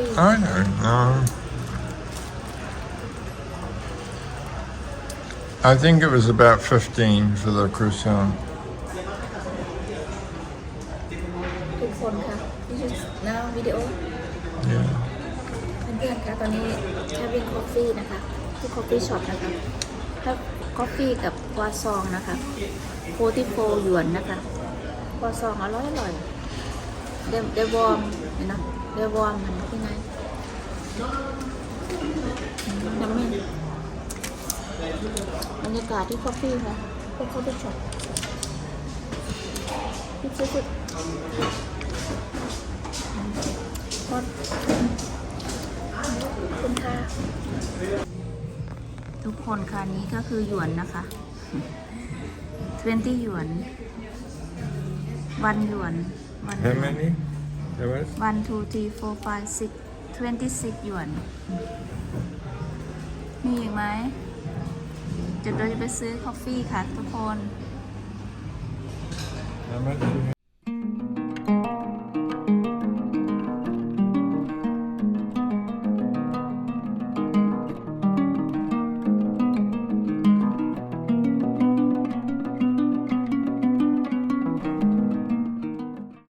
ฟี่ I know. Um, I think it was about 15 for the croissant. ทุกคนค่ะนี่คือหน้าวิดีโอ Yeah. เพื่อนๆคะตอนนี้แค่วิ่งคอฟฟี่นะคะ ที่คอฟฟี่ช็อปนะคะ ถ้าคอฟฟี่กับวาซองนะคะโฟติโฟหยวนนะคะวาซองอร่อยอร่อย เดเดวอร์มเห็นเนาะเดวอร์มมันที่ไห นน้ำมันบรรยากาศที่คอฟฟี่ค่ะพวกคอฟฟี่ช็อปที่สุดๆฮอตคุณค่ะทุกคนค่ะนี้ก็คือหยวนนะคะ20หยวน วันหยวน วัน How many? There was? วัน two three four five 26หยวน มีอีกไหมจะเราจะไปซื้อคอฟฟี่ค่ะทุกคน